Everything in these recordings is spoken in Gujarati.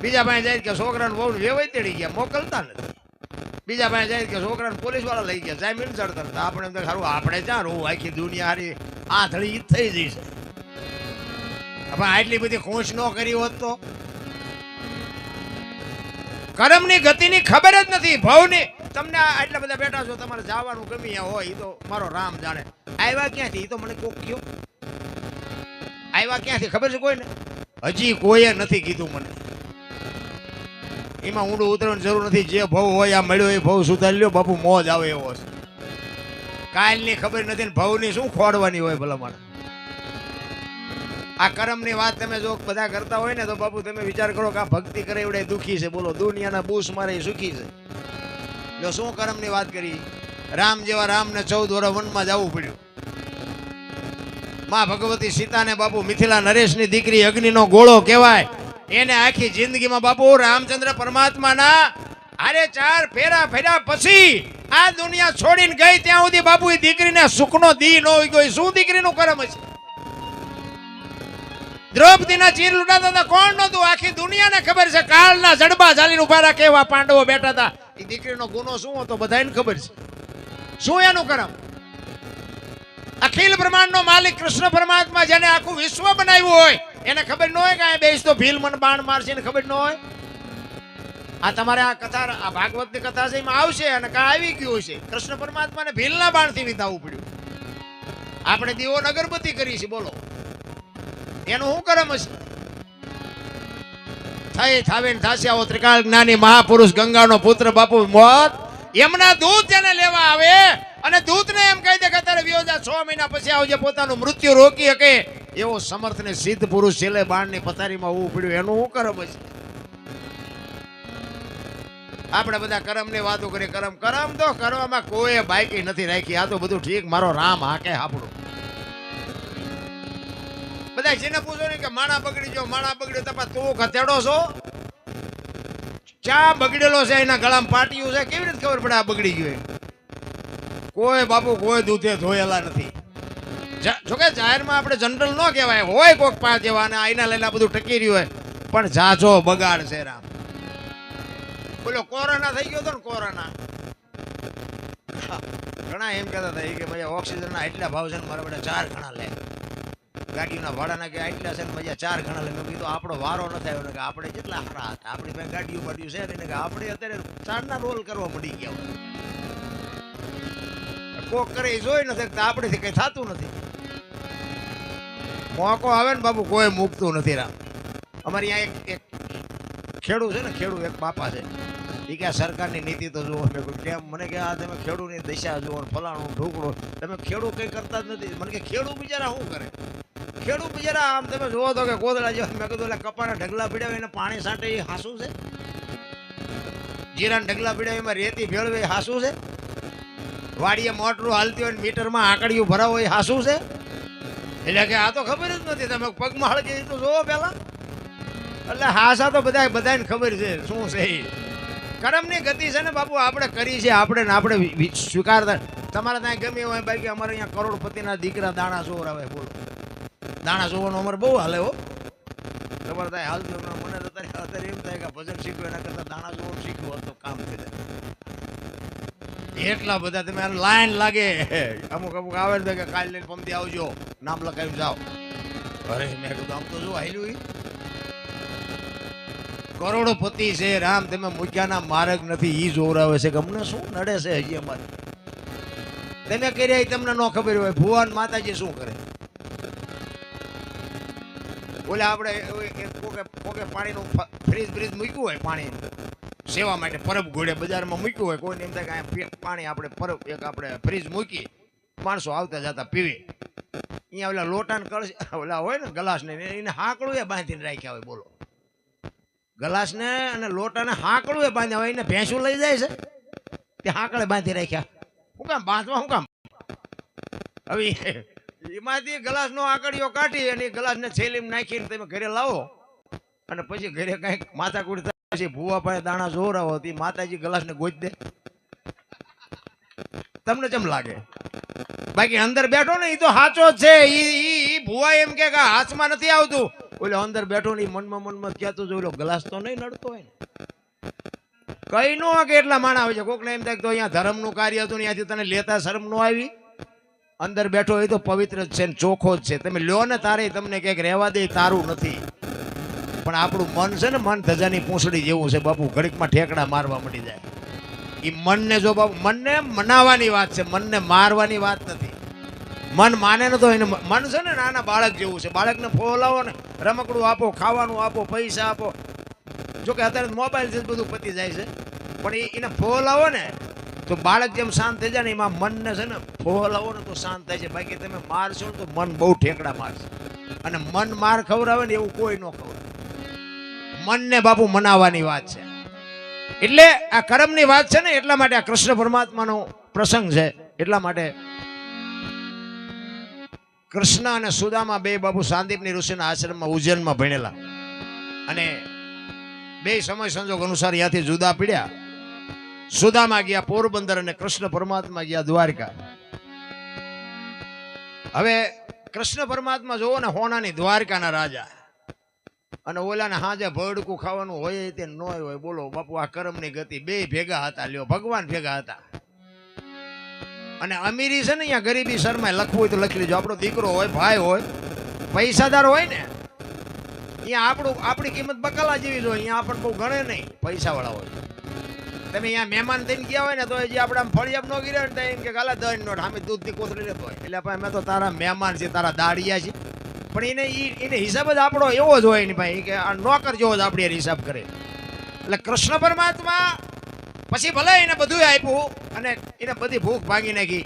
બીજા પાસે જાય કે છોકરાને બહુ વેવાઈ તેડી ગયા, મોકલતા નથી. બીજા પાસે જાય કે છોકરાને પોલીસવાળા લઈ ગયા જામીન ચડતા નથી આપણે એમ ખરું આપણે ક્યાં રહું આખી દુનિયા હારી આ થળી થઈ જ થઈ જશે હવે આટલી બધી ખોશ ન કરી હોત તો? કર્મની ગતિની ખબર જ નથી, ભવની. તમને આટલા બધા બેઠા છો, તમારે જવાનું ગમે હોય એ તો મારો રામ જાણે. આવ્યા ક્યાંથી? એ તો મને કોક કયો. આવ્યા ક્યાંથી? ખબર છે કોઈને? હજી કોઈએ નથી કીધું મને. એમાં ઊંડું ઉતરવાની જરૂર નથી. જે ભવ હોય આ મળ્યો એ ભવ સુધારી લ્યો. બાપુ, મોજ આવે એવો છે. કાલની ખબર નથી ને ભવની શું ખોડવાની હોય ભલા માણસ. આ કરમની વાત તમે જો બધા કરતા હોય ને તો બાપુ તમે વિચાર કરો કે આ ભક્તિ કરે એવડે દુખી છે. બોલો, દુનિયાના બૂસ મારે સુખી છે. જો શું કરમની વાત કરી? રામ જેવા રામને ચૌદ વર્ષ વનમાં જવું પડ્યું. માં ભગવતી સીતાને બાપુ મિથિલા નરેશની દીકરી અગ્નિનો ગોળો કહેવાય. એને આખી જિંદગીમાં બાપુ રામચંદ્ર પરમાત્માના અરે ચાર ફેરા ફેર્યા પછી આ દુનિયા છોડીને ગઈ ત્યાં સુધી બાપુ એ દીકરીને સુખનો દી ન હોય ગયો શું દીકરીનું કરમ છે? દ્રૌપદીના ચીર લૂંટાતા હતા. કોણ નહોતું? આખી દુનિયાને ખબર છે. કાળના જડબા ચાલીને ઊભા રાખે એવા પાંડવો બેઠા હતા. એ દીકરીનો ગુનો શું હતો? બધાને ખબર છે. શું એનું કરમ? અખિલ બ્રહ્માંડનો માલિક કૃષ્ણ પરમાત્મા જેને આખું વિશ્વ બનાવ્યું હોય, એને ખબર ન હોય કે આ બેસ ભીલ મન બાણ મારશે ને ખબર ન હોય? આ તમારે આ કથા, આ ભાગવતની કથા છે, એમાં આવશે અને કા આવી ગયું છે કૃષ્ણ પરમાત્માને ભીલના બાણથી વિતાવવું પડ્યું આપણે દીવો અગરબત્તી કરી છે બોલો. એનું શું કરમ હશે થઈ, થાવે થાશે આવો ત્રિકાળ જ્ઞાની મહાપુરુષ ગંગાનો પુત્ર બાપુ મોત. એમના દૂધ જેને લેવા આવે અને દૂતને એમ કહી દે કે તારે વ્યોજા છ મહિના પછી આવજે, પોતાનું મૃત્યુ રોકી શકે. એવો સમર્થ ને સિદ્ધ પુરુષ છેલ્લે બાણની પથારીમાં હોવું પડ્યું. એનું હું કરમ હશે આપણે બધા કરમની વાતો કરી, કરમ કરમ તો કરવામાં કોઈ બાકી નથી રાખી. આ તો બધું ઠીક. મારો રામ હાકે આપણું બધા જેને પૂછો ને કે, માણા બગડી જો, માણા બગડ્યો તપા તું ખતેડો છો? ચા બગડેલો છે, એના ગળામાં પાટિયું છે? કેવી રીતે ખબર પડે આ બગડી ગયો? કોઈ બાપુ, કોઈ દૂધે ધોયેલા નથી. જોકે જાહેરમાં આપણે જનરલ ન કહેવાય, હોય કોક પાંચ એવા અને આઈના લઈને આ બધું ટકી રહ્યું હોય, પણ જાજો બગાડ છે રામ. બોલો, કોરોના થઈ ગયો તો ને કોરોના. ઘણા એમ કહેતા હતા કે ભાઈ ઓક્સિજનના એટલા ભાવ છે ને મારા બધા ચાર ઘણા લે. ગાડીઓના ભાડાના કે આટલા છે ને મજા ચાર ઘણા લે. મેં કીધું, આપણો વારો ન થયો. કે આપણે જેટલા હારા હતા. આપણી પાસે ગાડીઓ બાડીઓ છે ને કે આપણે અત્યારે ચારના રોલ કરવા મળી ગયા. કોક કરે જોઈ નથી તો આપણેથી કઈ થતું નથી. મોકો આવે ને બાબુ કોઈ મૂકતું નથી રામ. અમારે અહીંયા એક એક ખેડૂત છે ને, ખેડૂત એક બાપા છે. એ કે સરકારની નીતિ તો જુઓ મેં કેમ? મને કે આ તમે ખેડૂતની દિશા જુઓ ફલાણું ઢોકળો. તમે ખેડૂત કંઈ કરતા જ નથી. મને કે ખેડૂત બિચારા શું કરે? ખેડૂત બિચારા આમ તમે જુઓ તો કે કોદળા જેવા. મેં કીધું એટલે કપાના ઢગલા પીડાવે એને પાણી સાંટે એ હાસું છે? જીરાના ઢગલા પીડાવે એમાં રેતી ભેળવે હાસું છે? વાડીએ મોટરું હાલતી હોય મીટરમાં આંકડીઓ ભરાવો એ હાસું છે? એટલે કે આ તો ખબર જ નથી તમે પગમાં હળકી દીધું જોવો પેલા એટલે હાસા તો બધા બધાને ખબર છે શું છે એ કરમની ગતિ છે ને બાપુ આપણે કરી છે આપણે ને આપણે સ્વીકારતા. તમારે ત્યાં ગમે હોય બાકી અમારે અહીંયા કરોડપતિના દીકરા દાણા ચોર આવે બોલો. દાણા ચોરનો અમારે બહુ હાલે હો. તમારે ત્યાં હાલતું હોય, મને તો અત્યારે એમ થાય કે ભજન શીખવું એના કરતાં દાણા ચોર શીખવું તો કામ થઈ જાય એટલા બધા તમે લાઈન લાગે. અમુક અમુક આવે છે કે કાલ લઈને પમદી આવજો. નામ લખાવી જાઓ. અરે, મેં કીધું, આમ તો શું હાલ્યું. કરોડોપતિ છે રામ, તમે મૂક્યાના માર્ગ નથી, ઈ જોરાવે છે કે અમને શું નડે છે હજી અમારે? તમે કર્યા તમને ન ખબર હોય, ભુવન માતાજી શું કરે? ઓલે આપણે કોકે કોકે પાણીનું ફ્રીજ બ્રીજ મૂક્યું હોય પાણી સેવા માટે પરબ ઘોડે બજારમાં મૂક્યું હોય, કોઈને એમ થાય કે પાણી આપણે પરબ, એક આપણે ફ્રીજ મૂકી, માણસો આવતા જતા પીવે. અહીંયા ઓલા લોટાને કળશ ઓલા હોય ને ગલાસને, એને હાંકડું એ બાંધીને રાખ્યા હોય, બોલો. ગલાસને અને લોટાને હાંકડું એ બાંધ્યા હોય, એને ભેંસું લઈ જાય છે? તે હાંકડે બાંધી રાખ્યા. હું કામ બાંધવા શું કામ? હવે એમાંથી ગલાસનો આંકડીઓ કાઢી અને ગલાસને છેલીમ નાખીને તમે ઘરે લાવો. અને પછી ઘરે કંઈક થાય. પછી ભૂવા પાસે દાણા જોરાવો તે માતાજી ગલાસને ગોચ દે. તમને કેમ લાગે? બાકી અંદર બેઠો ને એ તો સાચો છે. ઈ એમ કે હાથમાં નથી આવતું. ઓલો અંદર બેઠો ને મનમાં મનમાં કહેતો જો ઓલો ગ્લાસ તો નહીં નડતો હોય ને. કઈ નો કે એટલા માણા આવે છે. કોકને એમ થાય તો અહીંયા ધર્મનું કાર્ય હતું ત્યાંથી તને લેતા શરમ નો આવી. અંદર બેઠો એ તો પવિત્ર જ છે ને ચોખ્ખો જ છે. તમે લ્યો ને તારે તમને ક્યાંક રહેવા દે, તારું નથી. પણ આપણું મન છે ને મન ધજાની પૂંછડી જેવું છે બાપુ. ઘડીકમાં ઠેકડા મારવા મળી જાય. એ મનને જો બાપુ, મનને મનાવવાની વાત છે. મનને મારવાની વાત નથી. મન માને ને તો એને મન છે ને નાના બાળક જેવું છે. બાળકને ફોલાવો ને, રમકડું આપો, ખાવાનું આપો, પૈસા આપો. જો કે અત્યારે મોબાઈલથી બધું પતી જાય છે. પણ એ એને ફોલાવો ને, તો બાળક જેમ શાંત થઈ જાય ને, એમાં મનને છે ને ફોલાવો ને તો શાંત થાય છે. બાકી તમે મારશો ને તો મન બહુ ઠેકડા મારશે. અને મન માર ખવડાવે ને એવું કોઈ ન ખવડાવે. મનને બાપુ મનાવવાની વાત છે. એટલે આ કર્મની વાત છે ને, એટલા માટે આ કૃષ્ણ પરમાત્માનો પ્રસંગ છે. એટલા માટે કૃષ્ણ અને સુદામા બે બાપુ સાંદીપની ઋષિના આશ્રમમાં ઉજ્જૈનમાં ભણેલા. અને બે સમય સંજોગ અનુસાર ત્યાંથી જુદા પડ્યા. સુદામા ગયા પોરબંદર અને કૃષ્ણ પરમાત્મા ગયા દ્વારકા. હવે કૃષ્ણ પરમાત્મા જોવો ને, હોનાની દ્વારકાના રાજા. અને ઓલાને હાજે ભડકું ખાવાનું હોય તે ન હોય, બોલો, બાપુ, આ કર્મની ગતિ. બે ભેગા હતા, લ્યો, ભગવાન ભેગા હતા. અને અમીરી છે ને અહીંયા ગરીબી શરમાય, લખવું હોય તો લખી લેજો. આપણો દીકરો હોય, ભાઈ હોય, પૈસાદાર હોય ને, અહીંયા આપણું, આપણી કિંમત બકાલા જેવી જ હોય, અહીંયા આપણને બહુ ગણે નહીં, પૈસાવાળા હોય. તમે અહીંયા મહેમાન થઈને ગયા હોય ને, તો જે આપણે આમ ફળિયામ ન ગીરે ને એમ કે ગાલા દહીં નોટ સામે દૂધની કોથળી લેતો હોય. એટલે ભાઈ અમે તો તારા મહેમાન છે તારા દાડિયા છે પણ એને એને હિસાબ જ આપણો એવો જ હોય ને ભાઈ, કે આ નોકર જેવો જ આપણે હિસાબ કરે. એટલે કૃષ્ણ પરમાત્મા પછી ભલે એને બધું આપ્યું અને એને બધી ભૂખ ભાંગી નાખી,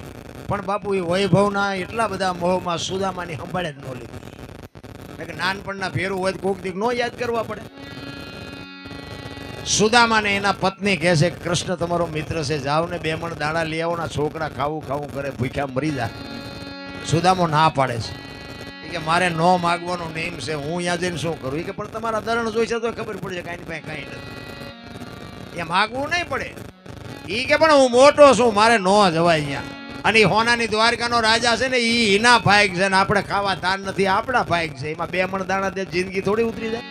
પણ બાપુ એ વૈભવના એટલા બધા મોહમાં સુદામાની સંભાળે જ ન લીધી. નાનપણના ફેરું હોય કોક દીક નો યાદ કરવા પડે. સુદામાને એના પત્ની કહે છે, કૃષ્ણ, તમારો મિત્ર છે, જાઓ ને બે મણ દાણા લઈ આવો ના છોકરા ખાવું ખાવું કરે, ભૂખ્યા મરી જા. સુદામો ના પાડે છે. કે મારે નો માગવાનો નેમ છે, હું અહીંયા જઈને શું કરું? કે પણ તમારા ધરણ જોઈ છે તો ખબર પડશે કાંઈ પાસે કાંઈ નથી. એ માગવું નહીં પડે. એ કે પણ હું મોટો છું, મારે નો જવાય અહીંયા. અને એ હોનાની દ્વારકાનો રાજા છે ને એ હિના ભાઈક છે ને, આપણે ખાવા તાર નથી, આપણા ભાઈક છે. એમાં બે મણ દાણા દે, જિંદગી થોડી ઉતરી જાય.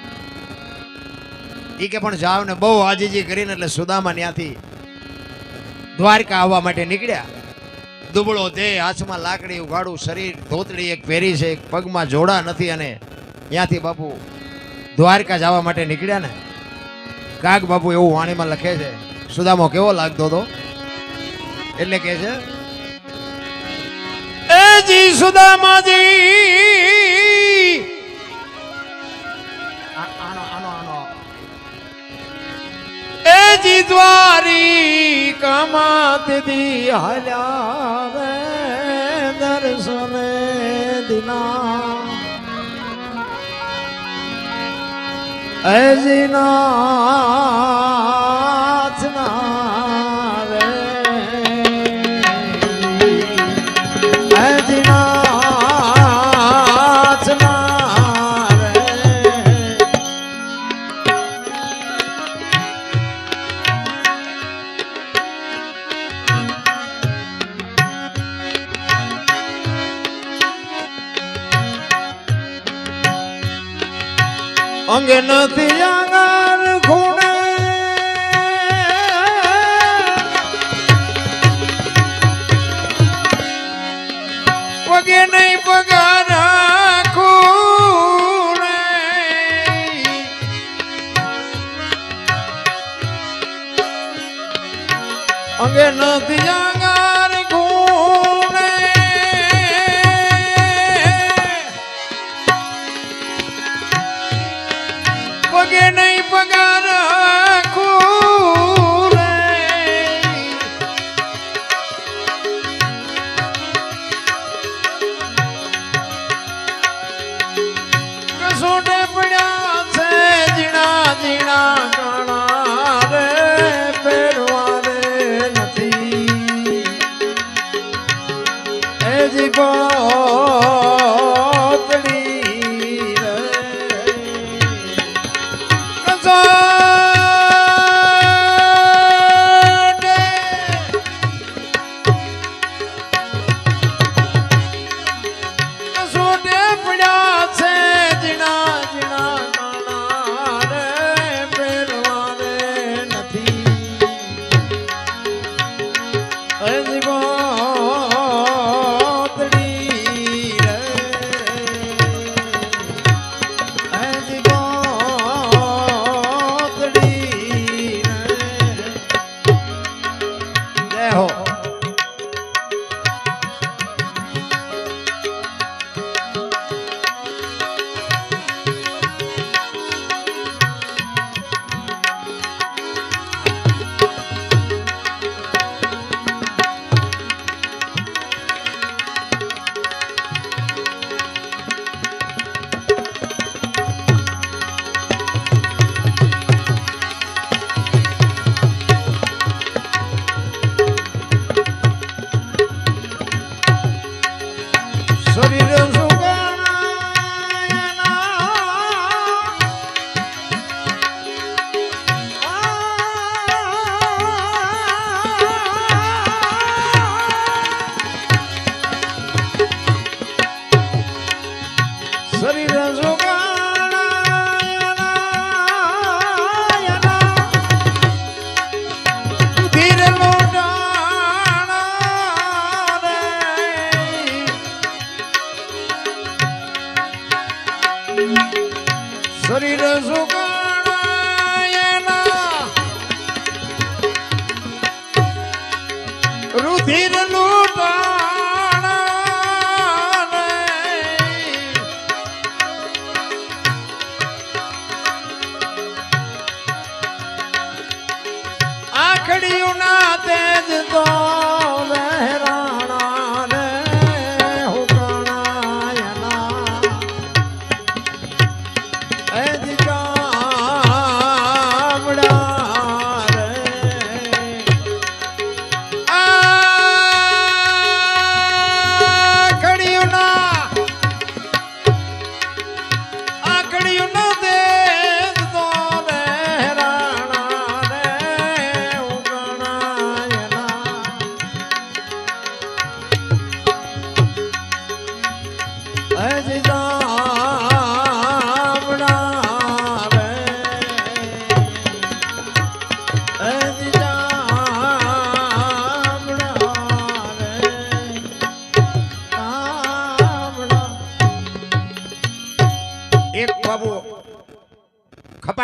ઈ કે પણ જાવ ને બહુ આજીજી કરીને એટલે સુદામા ત્યાંથી દ્વારકા આવવા માટે નીકળ્યા. દુબળો દેહ, હાથમાં લાકડી ઉગાડું શરીર, ધોતડી એક પહેરી છે પગમાં જોડા નથી અને ત્યાંથી બાપુ દ્વારકા જવા માટે નીકળ્યા ને. કાગ બાપુ એવું વાણીમાં લખે છે, સુદામો કેવો લાગતો હતો? એટલે કે છે, એ સુદામાજી કમાત દી હલ્યા દર્શન દિના અજનાથ અંગે નથી એ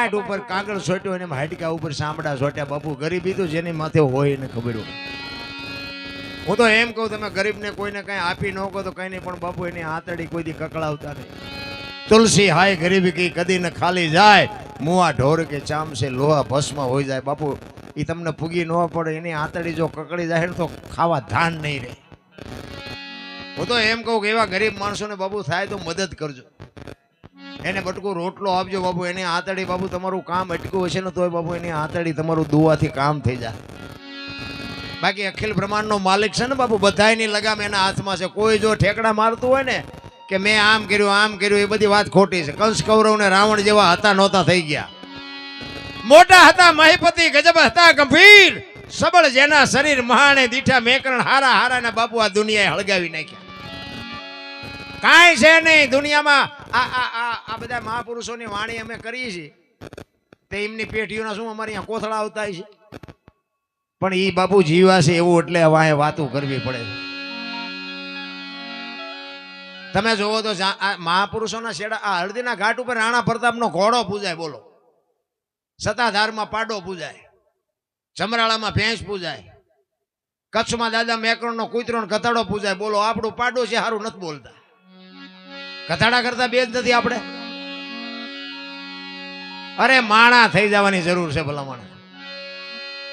કપાટ ઉપર કાગળ સોટ્યો અને હાડકા ઉપર સાંભળા સોટ્યા બાપુ ગરીબી તો જેની માથે હોય ને ખબર હોય. હું તો એમ કહું તમે ગરીબને કોઈને કઈ આપી ન કહો તો કઈ નહીં પણ બાપુ એની આતડી કોઈથી કકળાવતા નહીં. તુલસી હાય ગરીબી કઈ કદી ને ખાલી જાય. મુઆ ઢોર કે ચામસે લોહા ભસ્મ હોઈ જાય. બાપુ એ તમને પૂગી ન પડે એની આંતળી જો કકડી જાય તો ખાવા ધાન નહીં રહે. હું તો એમ કહું કે એવા ગરીબ માણસોને બાબુ થાય તો મદદ કરજો. એને બટકું રોટલો આપજો બાબુ એની આતડી બાબુ તમારું કામ અટક્યું હશે ને તોય બાબુ એની આતડી તમારું દુવાથી કામ થઈ જાય. બાકી અખિલ બ્રહ્માંડનો માલિક છે ને બાબુ બધાની લગામ એના હાથમાં છે. કોઈ જો ઠેકડા મારતું હોય ને કે મેં આમ કર્યું આમ કર્યું, એ બધી વાત ખોટી છે. કંસ કૌરવ ને રાવણ જેવા હતા નહોતા થઈ ગયા. મોટા હતા મહિપતિ, ગજબ હતા ગંભીર. સબળ જેના શરીર મહાણે દીઠા મેકરણ હારા હારા ને બાપુ આ દુનિયાએ હળગાવી નાખ્યા. કાંઈ છે નહીં, દુનિયામાં આ આ આ બધા મહાપુરુષોની વાણી અમે કરીએ છીએ. તે એમની પેઢીઓના શું અમારે અહીંયા કોથળા આવતા છે? પણ એ બાપુ જીવા છે એવું એટલે વાંહે વાતો કરવી પડે. તમે જોવો તો મહાપુરુષોના શેડા, આ હળદીના ઘાટ ઉપર રાણા પ્રતાપનો ઘોડો પૂજાય, બોલો. સત્તાધારમાં પાડો પૂજાય. ચમરાળામાં ભેંસ પૂજાય. કચ્છમાં દાદા મેકરણનો કૂતરો કતાડો પૂજાય, બોલો. આપણું પાડો છે સારું નથી બોલતા. ગધાડા કરતા બે જ નથી આપણે? અરે, માણા થઈ જવાની જરૂર છે ભલામણ.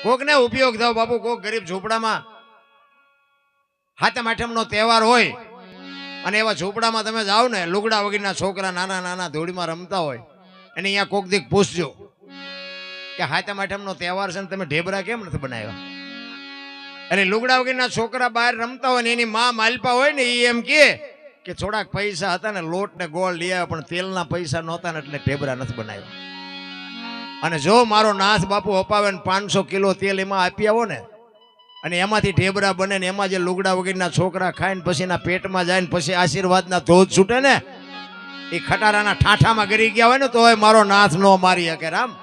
કોકને ઉપયોગ થાવ બાપુ, કોક ગરીબ ઝૂંપડામાં હાથમ આઠમનો તહેવાર હોય અને એવા ઝૂંપડામાં તમે જાઓ ને, લુગડા વગરના છોકરા નાના નાના ધૂળીમાં રમતા હોય અને અહીંયા કોક દીક પૂછજો કે હાથમ આઠમનો તહેવાર છે ને તમે ઢેબરા કેમ નથી બનાવ્યા? અને લુગડા વગરના છોકરા બહાર રમતા હોય ને એની મા માલપા હોય ને એ એમ કે કે થોડાક પૈસા હતા ને લોટ ને ગોળ લઈ આવ્યા, પણ તેલના પૈસા નહોતા ને એટલે ઢેબરા નથી બનાવ્યા. અને જો મારો નાથ બાપુ અપાવે ને પાંચસો કિલો તેલ એમાં આપી આવો ને, અને એમાંથી ઢેબરા બને ને એમાં જે લુગડા વગરના છોકરા ખાય ને પછી એના પેટમાં જાય ને પછી આશીર્વાદના ધોધ છૂટે ને, એ ખટારાના ઠાઠામાં ગરી ગયા હોય ને, તોય મારો નાથ નો મારી શકે રામ.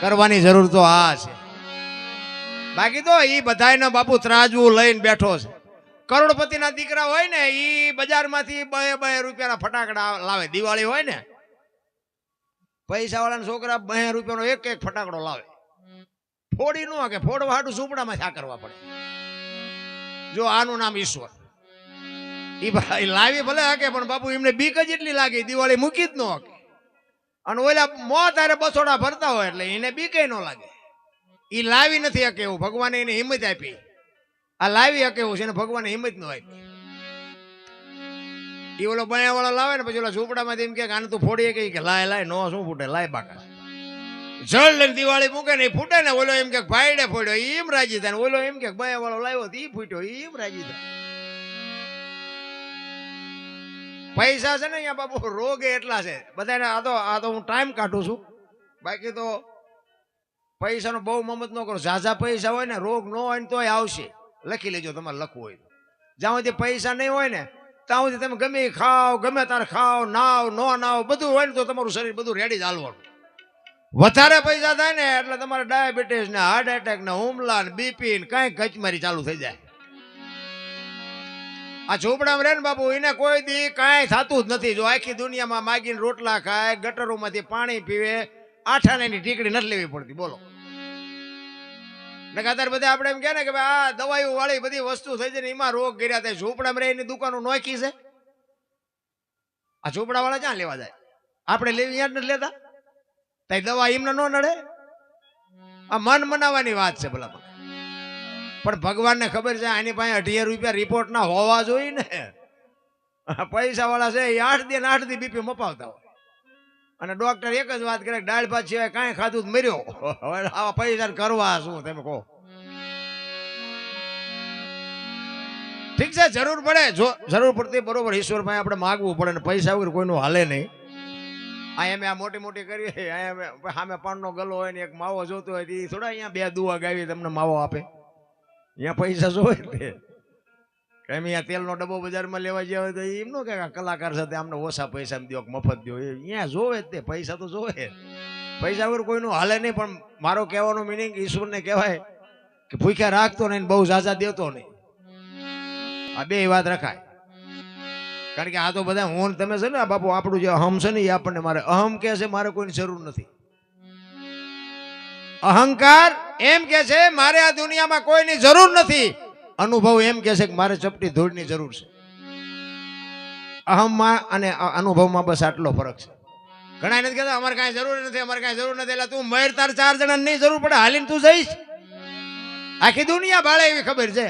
કરવાની જરૂર તો આ છે. બાકી તો એ બધાયનો બાપુ ત્રાજવું લઈને બેઠો છે. કરોડપતિના દીકરા હોય ને એ બજારમાંથી બે બે રૂપિયાના ફટાકડા લાવે. દિવાળી હોય ને પૈસા વાળાના છોકરા બે રૂપિયાનો એક એક ફટાકડો લાવે. ફોડી નો કે ફોડવા હાટું ઝૂંપડામાં શા કરવા પડે. જો આનું નામ ઈશ્વર. એ ભાઈ લાવી ભલે હકે, પણ બાપુ, એમને બીક જ એટલી લાગી, દિવાળી મૂકી જ ન હકે. અને ઓલા મો તારે બસોડા ભરતા હોય એટલે એને બીકે ન લાગે. એ લાવી નથી હકે એવું, ભગવાને એને હિંમત આપી. આ લાવી શકે એવું છે ને ભગવાન હિંમત ન આપી એ ઓલો બયા વાળો લાવે ને પછી ઓલા ઝૂંપડામાંથી એમ કે આને તું ફોડીએ કે કે, લાય લાય, નો શું ફૂટે? લાય, બાકા. જળ લઈને દિવાળી મૂકે ને ફૂટે ને ઓલો એમ કે, ભાઈડે ફોડ્યો. એમ રાજી થાય ઓલો એમ કે બયા વાળો લાવ્યો તો એ ફૂટ્યો. એમ રાજી થાય. પૈસા છે ને અહીંયા બાપુ, રોગે એટલા છે. બધાને આ તો આ તો હું ટાઈમ કાઢું છું. બાકી તો પૈસાનો બહુ મમત ન કરો. ઝાઝા પૈસા હોય ને રોગ ન હોય ને તોય આવશે. લખી લેજો તમારે લખવું હોય. જ્યાં સુધી પૈસા નહીં હોય ને, ત્યાં સુધી તમે ગમે ખાઓ, ગમે તારે ખાઓ નાવ નો નાવ બધું હોય ને તો તમારું શરીર બધું રેડી જ હાલવાનું. વધારે પૈસા થાય ને, એટલે તમારે ડાયાબિટીસ ને હાર્ટ એટેક ને હુમલા ને બીપી ને કઈ કચમારી ચાલુ થઈ જાય. આ ઝૂંપડામાં રહે ને બાપુ, એને કોઈ દી કાંઈ થતું જ નથી. જો આખી દુનિયામાં માગીને રોટલા ખાય, ગટરોમાંથી પાણી પીવે આઠાણાની ટીકડી નથી લેવી પડતી. બોલો. ને અત્યારે બધા આપણે એમ કહે ને કે આ દવાઈઓ વાળી બધી વસ્તુ થઈ જાય ને એમાં રોગ કર્યા થાય. ઝૂંપડામાં રહીને દુકાનો નોખી છે. આ ઝૂંપડા વાળા ક્યાં લેવા જાય? આપણે લેવી યાદ નથી લેતા. તઈ દવા એમને ન નડે. આ મન મનાવવાની વાત છે ભલા પણ ભગવાનને ખબર છે આની પાસે અઢીએ રૂપિયા રિપોર્ટ ના હોવા જોઈએ ને. પૈસા વાળા છે એ આઠ દિન આઠ દી બીપી મપાવતા હોય. અને ડોક્ટર એક જ વાત કરે દાળ ભાત સિવાય કાંઈ ખાધું મર્યો. હવે આવા પૈસા કરવા શું તમે કહો. ઠીક છે, જરૂર પડે. જો જરૂર પડતી બરોબર ઈશ્વર ભાઈ આપણે માગવું પડે ને પૈસા વગર કોઈનું હાલે નહીં. અહીંયા મેં આ મોટી મોટી કરી અહીંયા સામે પાનનો ગલો હોય ને એક માવો જોતો હોય એ થોડા અહીંયા બે દુવા ગાવી તમને માવો આપે. અહીંયા પૈસા જોવે એમ અહીંયા તેલનો ડબ્બો બજારમાં લેવા ગયા હોય તો એમ નો કે કલાકાર સાથે અમને ઓછા પૈસા દો મફત દો એ અહીંયા જોવે જ તે, પૈસા તો જોવે પૈસા વગર કોઈનું હાલે નહીં, પણ મારો કહેવાનો મિનિંગ ઈશ્વરને કહેવાય કે ભૂખ્યા રાખતો નહીં બહુ ઝાઝા દેતો નહીં. આ બે વાત રખાય. કારણ કે આ તો બધા હું તમે છે ને, આ બાપુ આપણું જે અહમ છે ને, એ આપણને મારે અહમ કે છે, મારે કોઈની જરૂર નથી. અહંકાર એમ કે છે, મારે આ દુનિયામાં કોઈની જરૂર નથી. અનુભવ એમ કે છે કે મારે ચપટી ધૂળની જરૂર છે. અહમમાં અને અનુભવમાં બસ આટલો ફરક છે. ઘણા નથી કહેતા, અમારે કાંઈ જરૂર નથી, અમારે કાંઈ જરૂર નથી, એટલે તું મહેર તાર ચાર જણા નહીં જરૂર પડે, હાલીને તું જઈશ. આખી દુનિયા ભાળે એવી ખબર છે.